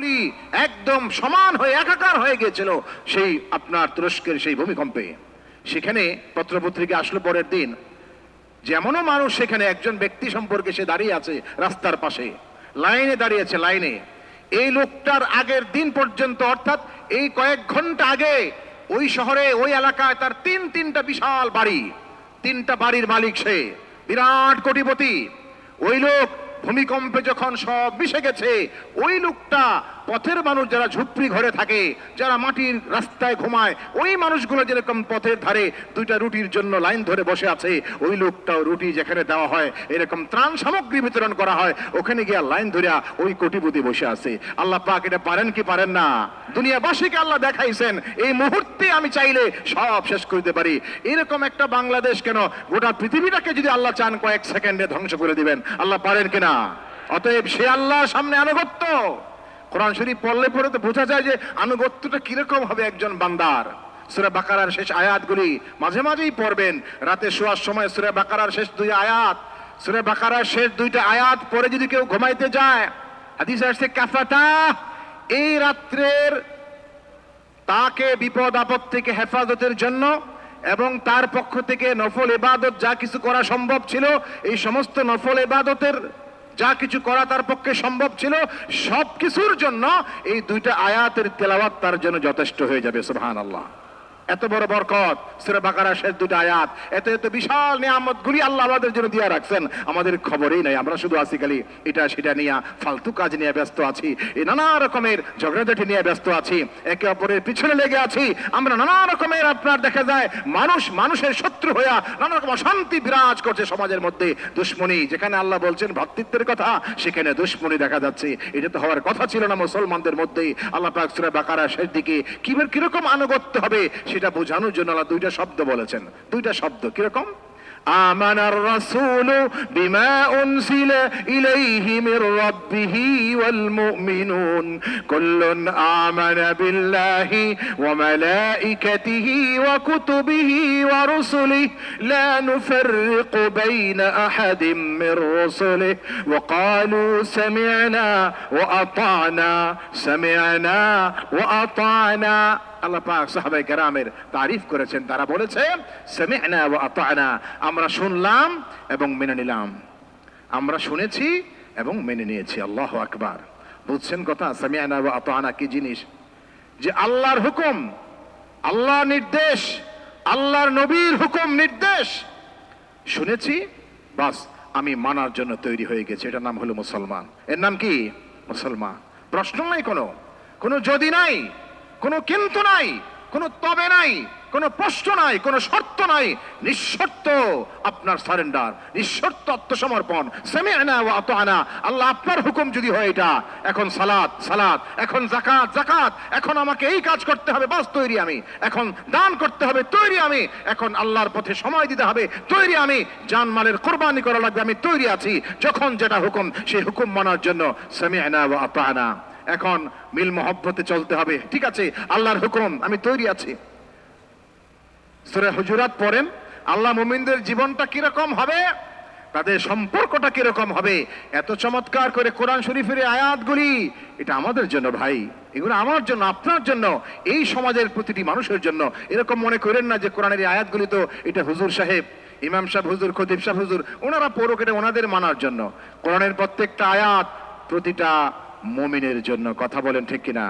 গুলি একদম সমান হয়ে, একাকার হয়ে গিয়েছিল সেই আপনার তুরস্কের সেই ভূমিকম্পে। সেখানে পত্রপত্রিকা আসলো পরের দিন। যেমনও মানুষ সেখানে একজন ব্যক্তি সম্পর্কে সে দাঁড়িয়ে আছে রাস্তার পাশে, লাইনে দাঁড়িয়েছে, লাইনে। এই লোকটার আগের দিন পর্যন্ত, অর্থাৎ এই কয়েক ঘণ্টা আগে, ওই শহরে, ওই এলাকায় তার তিন, তিনটা বিশাল বাড়ি, তিনটা বাড়ির মালিক সে, বিরাট কোটিপতি। ওই লোক ভূমিকম্পে যখন সব মিশে গেছে ওই লোকটা পথের মানুষ যারা ঝুপড়ি ঘরে থাকে, যারা মাটির রাস্তায় ঘুমায়, ওই মানুষগুলো যেরকম পথের ধারে দুইটা রুটির জন্য লাইন ধরে বসে আছে, ওই লোকটাও রুটি যেখানে দেওয়া হয়, এরকম ত্রাণ সামগ্রী বিতরণ করা হয়, ওখানে গিয়া লাইন ধরিয়া ওই কোটিপতি বসে আছে। আল্লাহ পাক এটা পারেন কি পারেন না? দুনিয়াবাসীকে আল্লাহ দেখাইছেন, এই মুহূর্তে আমি চাইলে সব শেষ করতে পারি। এরকম একটা বাংলাদেশ কেন? গোটা পৃথিবীটাকে যদি আল্লাহ চান কয়েক সেকেন্ডে ধ্বংস করে দিবেন, আল্লাহ পারেন কিনা অতএব সে আল্লাহ সামনে আনুগত্য। কোরআন শরীফ পড়লে পরে তো বোঝা যায় যে আনুগত্যটা কীরকম হবে একজন বান্দার। সুরা বাকারার শেষ আয়াতগুলি মাঝে মাঝেই পড়বেন। রাতে শোয়ার সময় সুরা বাকারার শেষ দুই আয়াত। সুরা বাকারার শেষ দুইটা আয়াত পরে যদি কেউ ঘুমাইতে যায়, হাদিস আসছে, কাফাতা এই রাত্রের তাকে বিপদ আপদ থেকে হেফাজতের জন্য এবং তার পক্ষ থেকে নফল এবাদত যা কিছু করা সম্ভব ছিল, এই সমস্ত নফল ইবাদতের যা কিছু করা তার পক্ষে সম্ভব ছিল সব কিছুর জন্য এই দুইটা আয়াতের তেলাওয়াত তার জন্য যথেষ্ট হয়ে যাবে সুহান আল্লাহ এত বড় বরকত। সুরা বাকারা শেষ দুটো আয়াত। এত এত বিশাল নিয়ামত গুলি আল্লাহ আমাদের জন্য দিয়ে রাখছেন। আমাদের খবরই নাই, আমরা শুধু আছি খালি এটা সেটা নিয়ে ফালতু কাজ নিয়ে ব্যস্ত আছি। এই নানা রকমের ঝগড়াঝাটি নিয়ে ব্যস্ত আছি। একে অপরের পিছনে লেগে আছি। আমরা নানা রকমের আপনার দেখা যায়, মানুষ মানুষের শত্রু হইয়া নানা রকম অশান্তি বিরাজ করছে সমাজের মধ্যে। দুশ্মনী, যেখানে আল্লাহ বলছেন ভ্রাতৃত্বের কথা, সেখানে দুশ্মনী দেখা যাচ্ছে। এটা তো হওয়ার কথা ছিল না মুসলমানদের মধ্যেই। আল্লাহ পাক সূরা বাকারা শেষ দিকে কীভাবে কীরকম আনুগত্য হবে সেটা বোঝানোর জন্য আল্লাহ দুইটা শব্দ বলেছেন। দুইটা শব্দ কীরকম? آمن الرسول بما أنزل إليه من ربه والمؤمنون كل آمن بالله وملائكته وكتبه ورسله لا نفرق بين أحد من رسله وقالوا سمعنا وأطعنا سمعنا وأطعنا আল্লাহ পাক সাহাবাই কেরামের তারিফ করেছেন তারা বলেছেন সামি'না ওয়া আতা'না আমরা শুনলাম এবং মেনে নিলাম। আমরা শুনেছি এবং মেনে নিয়েছি। আল্লাহ আকবার। বুঝছেন কথা? সামি'না ওয়া আতা'না কি জিনিস? যে আল্লাহর হুকুম আল্লাহ নির্দেশ, আল্লাহর নবীর হুকুম নির্দেশ। শুনেছি, বাস, আমি মানার জন্য তৈরি হয়ে গেছি। এটার নাম হলো মুসলমান। এর নাম কি? মুসলমান। প্রশ্ন নাই কোনো। কোনো যদি নাই, কোনো কিন্তু নাই, কোনো তবে নাই। কোনো প্রশ্ন নাই, কোনো শর্ত নাই। নিঃশর্ত আপনার সারেন্ডার, নিঃশর্ত আত্মসমর্পণ। সেমিআনা ওয়া আতানা আল্লাহ আপনার হুকুম যদি হয় এটা, এখন সালাত সালাত, এখন জাকাত জাকাত এখন আমাকে এই কাজ করতে হবে, বাস তৈরি আমি। এখন দান করতে হবে, তৈরি আমি। এখন আল্লাহর পথে সময় দিতে হবে, তৈরি আমি। জানমালের কোরবানি করা লাগবে, আমি তৈরি আছি। যখন যেটা হুকুম, সেই হুকুম মানার জন্য সেমিআনা ওয়া আতানা এখন মিল মহব্বতে চলতে হবে, ঠিক আছে? আল্লাহর হুকুম, আমি তৈরি আছি। সুরে হুজুরাত পড়েন, আল্লাহ মুমিনদের জীবনটা কীরকম হবে? তাদের সম্পর্কটা কীরকম হবে? এত চমৎকার করে কোরআন শরীফের আয়াতগুলি, এটা আমাদের জন্য ভাই, এগুলো আমার জন্য, আপনার জন্য, এই সমাজের প্রতিটি মানুষের জন্য। এরকম মনে করেন না যে কোরআনের আয়াতগুলি তো এটা হুজুর সাহেব, ইমাম সাহেব হুজুর, খতিব সাহেব হুজুর, ওনারা পড়ুক, এটা ওনাদের মানার জন্য। কোরআনের প্রত্যেকটা আয়াত প্রতিটা মমিনের জন্য, কথা বলেন ঠিক কিনা?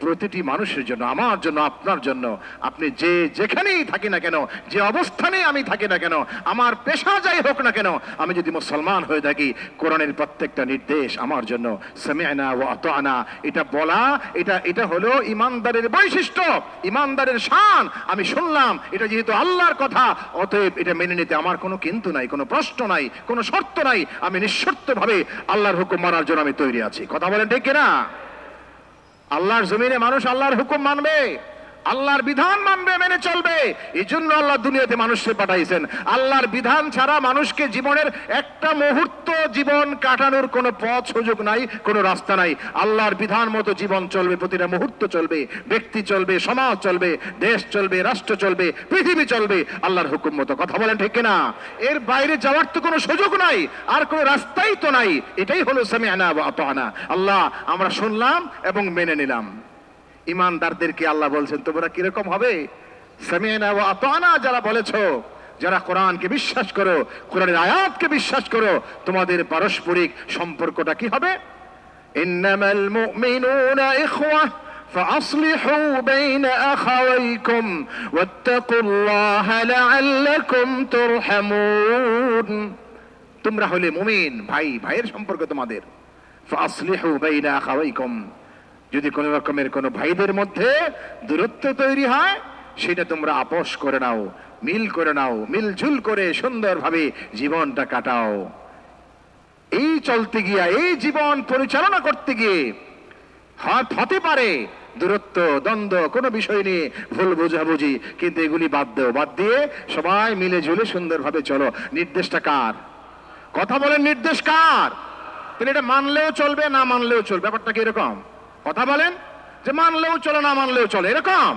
প্রতিটি মানুষের জন্য, আমার জন্য, আপনার জন্য, আপনি যে যেখানেই থাকি না কেন, যে অবস্থানে আমি থাকি না কেন, আমার পেশা যাই হোক না কেন, আমি যদি মুসলমান হয়ে থাকি, কোরআনের প্রত্যেকটা নির্দেশ আমার জন্য, সেমিআনা ও আনা এটা বলা, এটা এটা হলো ইমানদারের বৈশিষ্ট্য, ইমানদারের শান, আমি শুনলাম, এটা যেহেতু আল্লাহর কথা, অতএব এটা মেনে নিতে আমার কোনো কিন্তু নাই, কোনো প্রশ্ন নাই, কোনো শর্ত নাই, আমি নিঃশর্তভাবে আল্লাহর হুকুম মানার জন্য আমি তৈরি আছি। কথা বলেন ঠিক কিনা? আল্লাহর জমিনে মানুষ আল্লাহর হুকুম মানবে। আল্লাহর বিধান মানবে, মেনে চলবে। এই জন্য আল্লাহ দুনিয়াতে মানুষকে পাঠাইছেন। আল্লাহর বিধান ছাড়া মানুষকে জীবনের একটা মুহূর্ত জীবন কাটানোর কোনো পথ সুযোগ নাই, কোনো রাস্তা নাই। আল্লাহর বিধান মতো জীবন চলবে, প্রতিটা মুহূর্ত চলবে। ব্যক্তি চলবে, সমাজ চলবে, দেশ চলবে, রাষ্ট্র চলবে, পৃথিবী চলবে। আল্লাহর হুকুম মতো কথা বলেন ঠিক না এর বাইরে যাওয়ার তো কোনো সুযোগ নাই, আর কোনো রাস্তাই তো নাই। এটাই হলো সামিআনা ওয়া আতানা আল্লাহ, আমরা শুনলাম এবং মেনে নিলাম। ইমানদারদেরকে আল্লাহ বলছেন তোমরা কিরকম হবে সামিআনা ওয়া আতানা যারা বলেছো যারা কোরআনকে বিশ্বাস করো কোরআনের আয়াতকে বিশ্বাস করো তোমাদের পারস্পরিক সম্পর্কটা কি হবে ইন্নামাল মুমিনুনা ইখওয়া فأصلحوا بين أخويكم واتقوا الله لعلكم ترحمون তোমরা হলে মুমিন ভাই ভাইয়ের সম্পর্ক তোমাদের ফাসলিহু বাইনা আখাওয়াইকুম যদি কোনো রকমের কোনো ভাইদের মধ্যে দূরত্ব তৈরি হয়, সেটা তোমরা আপোষ করে নাও, মিল করে নাও, মিলঝুল করে সুন্দরভাবে জীবনটা কাটাও। এই চলতে গিয়া, এই জীবন পরিচালনা করতে গিয়ে হাত হতে পারে দূরত্ব, দ্বন্দ্ব, কোনো বিষয় নিয়ে ভুল বোঝাবুঝি, কিন্তু এগুলি বাদ দেও, বাদ দিয়ে সবাই মিলে ঝুলে সুন্দরভাবে চলো। নির্দেশটা কার? কথা বলেন নির্দেশ কার? তাহলে এটা মানলেও চলবে, না মানলেও চলবে, ব্যাপারটা কি এরকম? কথা বলেন যে মানলেও চলে না মানলেও চলে এরকম?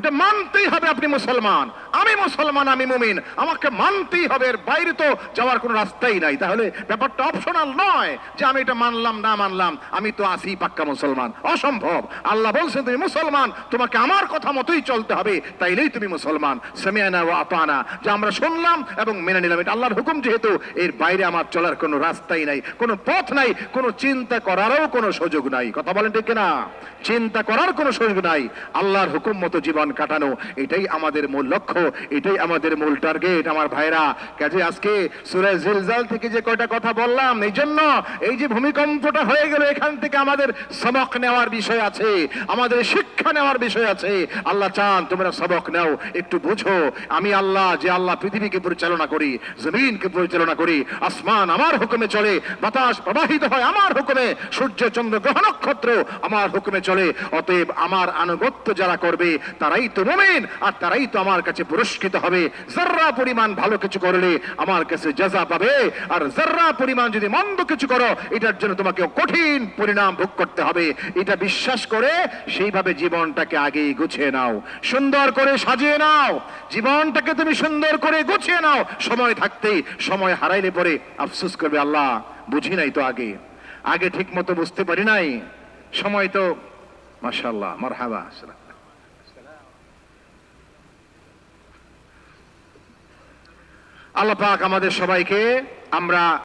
এটা মানতেই হবে আপনি মুসলমান। আমি মুসলমান, আমি মুমিন। আমাকে মানতেই হবে, এর বাইরে তো যাওয়ার কোনো রাস্তাই নাই। তাহলে ব্যাপারটা অপশনাল নয় যে আমি এটা মানলাম, না মানলাম। আমি তো আসি পাক্কা মুসলমান। অসম্ভব। আল্লাহ বলছেন, তুমি মুসলমান, তোমাকে আমার কথা মতোই চলতে হবে। তাইলেই তুমি মুসলমান। সেমিয়ানা ও আপানা যে আমরা শুনলাম এবং মেনে নিলাম। এটা আল্লাহর হুকুম যেহেতু, এর বাইরে আমার চলার কোনো রাস্তাই নাই, কোনো পথ নাই, কোনো চিন্তা করারও কোনো সুযোগ নাই। কথা বলেন ঠিক না চিন্তা করার কোনো সুযোগ নাই। আল্লাহর হুকুম মতো জীবন কাটানো, এটাই আমাদের মূল লক্ষ্য, এটাই আমাদের মূল টার্গেট আমার ভাইরা। কাজে আজকে সুরে জিলজাল থেকে যে কয়টা কথা বললাম, এই জন্য এই যে ভূমিকম্পটা হয়ে গেল, এখান থেকে আমাদের সবক নেওয়ার বিষয় আছে, আমাদের শিক্ষা নেওয়ার বিষয় আছে। আল্লাহ চান তোমরা সবক নাও, একটু বুঝো। আমি আল্লাহ, যে আল্লাহ পৃথিবীকে পরিচালনা করি, জমিনকে পরিচালনা করি, আসমান আমার হুকুমে চলে, বাতাস প্রবাহিত হয় আমার হুকুমে, সূর্য, চন্দ্র, গ্রহ, নক্ষত্র আমার হুকুমে চলে, অতএব আমার আনুগত্য যারা করবে, তারাই তো মুমিন, আর তারাই তো আমার কাছে পুরস্কৃত হবে। জাররা পরিমাণ ভালো কিছু করলে আমার কাছে জাযা পাবে, আর জাররা পরিমাণ যদি মন্দ কিছু করো, এটার জন্য তোমাকে কঠিন পরিণাম ভোগ করতে হবে। এটা বিশ্বাস করে সেইভাবে জীবনটাকে গুছিয়ে নাও। সুন্দর করে সাজিয়ে নাও। জীবনটাকে তুমি সুন্দর করে গুছিয়ে নাও। সময় থাকতেই সময় হারাইলে পরে আফসোস করবে আল্লাহ, বুঝি নাই তো আগে। আগে ঠিক মতো বুঝতে পারি নাই। সময় তো মাশাল্লাহ মারহাবা আল্লাহ পাক আমাদের সবাইকে আমরা